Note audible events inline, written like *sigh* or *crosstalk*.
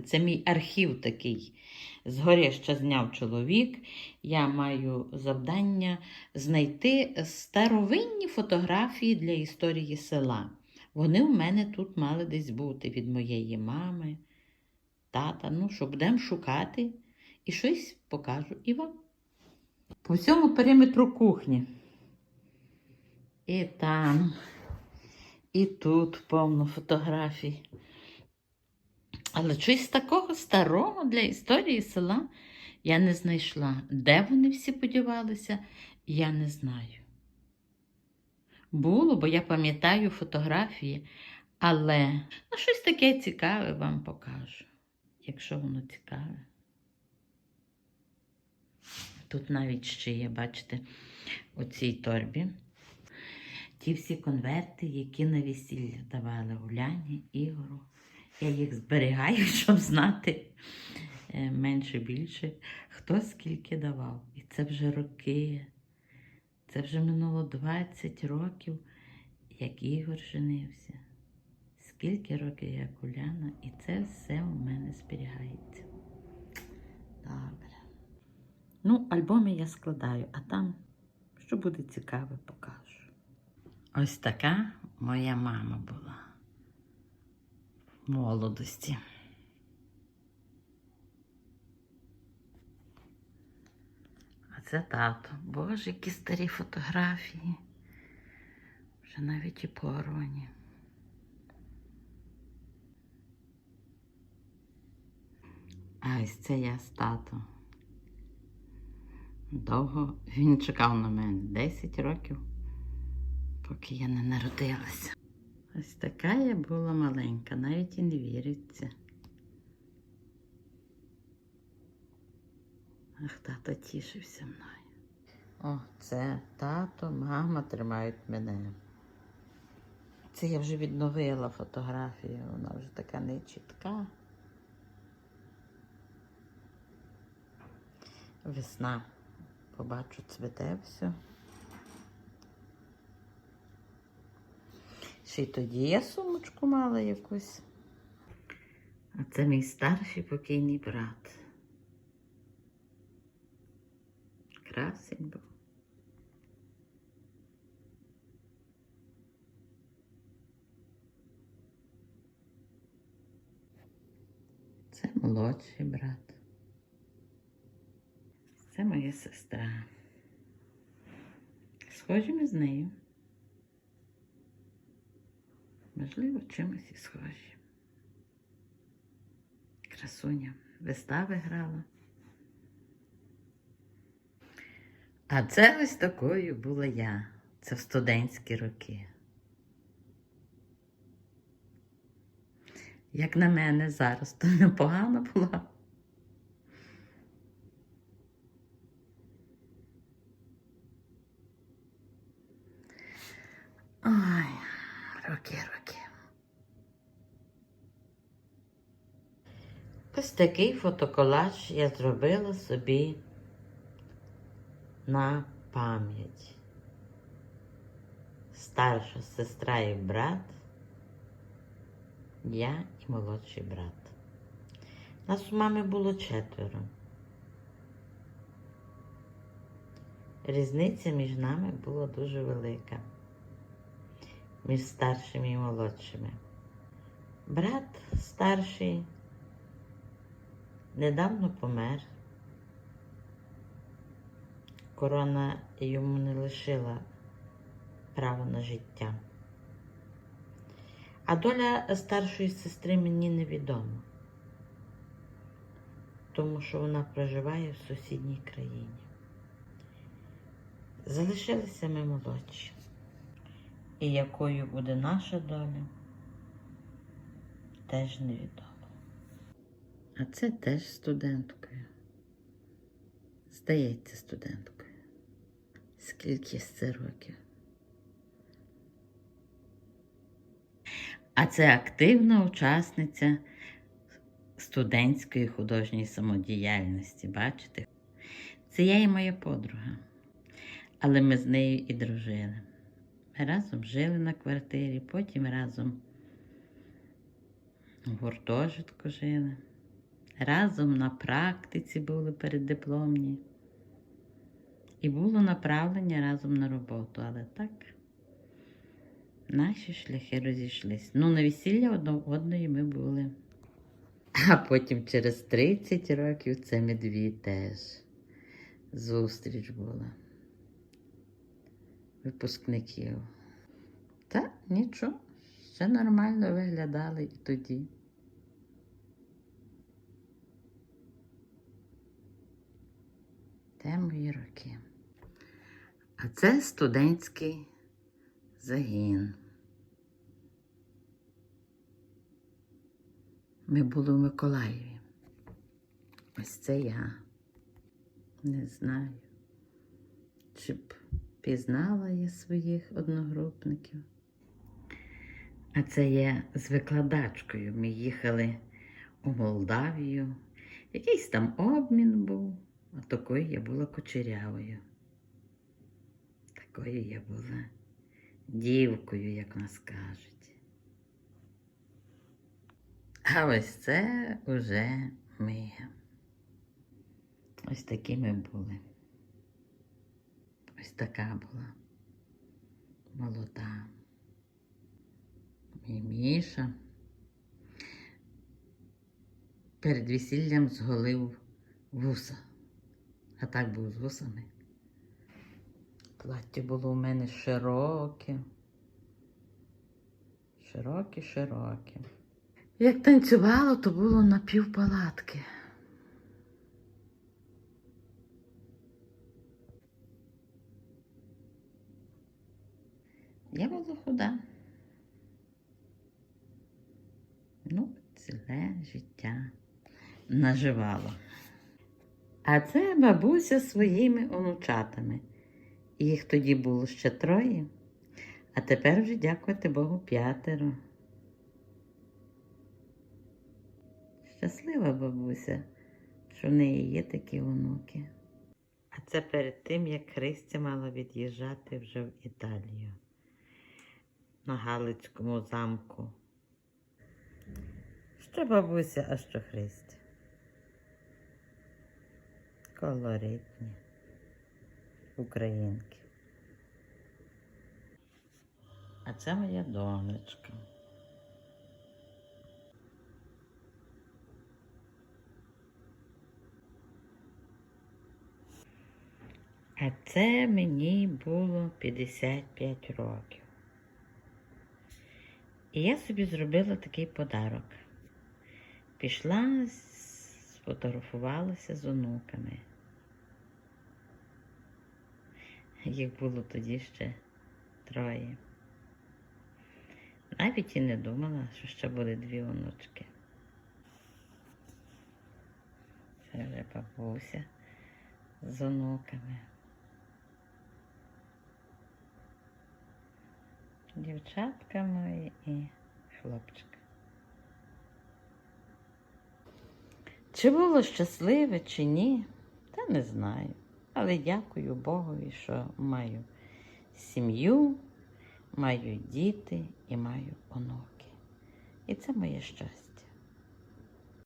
Це мій архів такий. Згорі ще зняв чоловік. Я маю завдання знайти старовинні фотографії для історії села. Вони у мене тут мали десь бути від моєї мами, тата. Ну, що будемо шукати і щось покажу і вам. По всьому периметру кухні. І там, і тут повно фотографій. Але щось такого старого для історії села я не знайшла. Де вони всі подівалися, я не знаю. Було, бо я пам'ятаю фотографії, але ну, щось таке цікаве вам покажу, якщо воно цікаве. Тут навіть ще є, бачите, у цій торбі. Ті всі конверти, які на весілля давали Уляні, Ігору. Я їх зберігаю, *laughs* щоб знати е, менше більше, хто скільки давав. І це вже роки. Це вже минуло 20 років, як Ігор женився. Скільки років як Уляна, і це все у мене зберігається. Добре. Ну, альбоми я складаю, а там, що буде цікаве, покажу. Ось така моя мама була молодості. А це тато. Боже, які старі фотографії. Вже навіть і порвані. А ось це я з татом. Довго він чекав на мене 10 років, поки я не народилася. Ось така я була маленька, навіть і не віриться. Ах, тато тішився мною. О, це тато, мама тримають мене. Це я вже відновила фотографію, вона вже така нечітка. Весна. Побачу, цвіте все. Ще й тоді я сумочку мала якусь. А це мій старший покійний брат. Красень був. Це молодший брат. Це моя сестра. Схожі з нею. Можливо, чимось і схожі. Красуня вистави грала. А це ось такою була я. Це в студентські роки. Як на мене зараз, то непогана була. Ой, роки, роки. Ось такий фотоколаж я зробила собі на пам'ять. Старша сестра і брат, я і молодший брат. Нас у мами було четверо. Різниця між нами була дуже велика між старшими і молодшими. Брат старший недавно помер. Корона йому не лишила права на життя. А доля старшої сестри мені невідома, тому що вона проживає в сусідній країні. Залишилися ми молодші. І якою буде наша доля, теж невідомо. А це теж студенткою. Здається, студенткою. Скільки з це років? А це активна учасниця студентської художньої самодіяльності, бачите? Це я і моя подруга. Але ми з нею і дружили. Ми разом жили на квартирі, потім разом в гуртожитку жили. Разом на практиці були переддипломні. І було направлення разом на роботу, але так наші шляхи розійшлись. Ну, на весілля одно одної ми були. А потім через 30 років це ми дві теж. Зустріч була. Випускників. Та нічого, ще нормально виглядали і тоді. Те роки. А це студентський загін. Ми були в Миколаєві. Ось це я. Не знаю, чи б пізнала я своїх одногрупників. А це я з викладачкою. Ми їхали у Молдавію. Якийсь там обмін був, такою я була кучерявою. Такою я була дівкою, як нас кажуть. А ось це уже ми. Ось такі ми були. Ось така була молода. І Міша перед весіллям зголив вуса. А так був з вусами. Плаття було у мене широке. Широке, широке. Як танцювало, то було на півпалатки. Я була худа. Ну, ціле життя наживала. А це бабуся своїми онучатами. Їх тоді було ще троє, а тепер вже, дякувати Богу, п'ятеро. Щаслива бабуся, що в неї є такі онуки. А це перед тим, як Христя мала від'їжджати вже в Італію на Галицькому замку. Що бабуся, а що Христя? Колоритні українки. А це моя донечка. А це мені було 55 років. І я собі зробила такий подарок. Пішла, сфотографувалася з онуками. Їх було тоді ще троє. Навіть і не думала, що ще буде дві онучки. Це вже бабуся з онуками. Дівчатка мої і хлопчик. Чи було щасливе, чи ні, та не знаю. Але дякую Богові, що маю сім'ю, маю діти і маю онуки. І це моє щастя.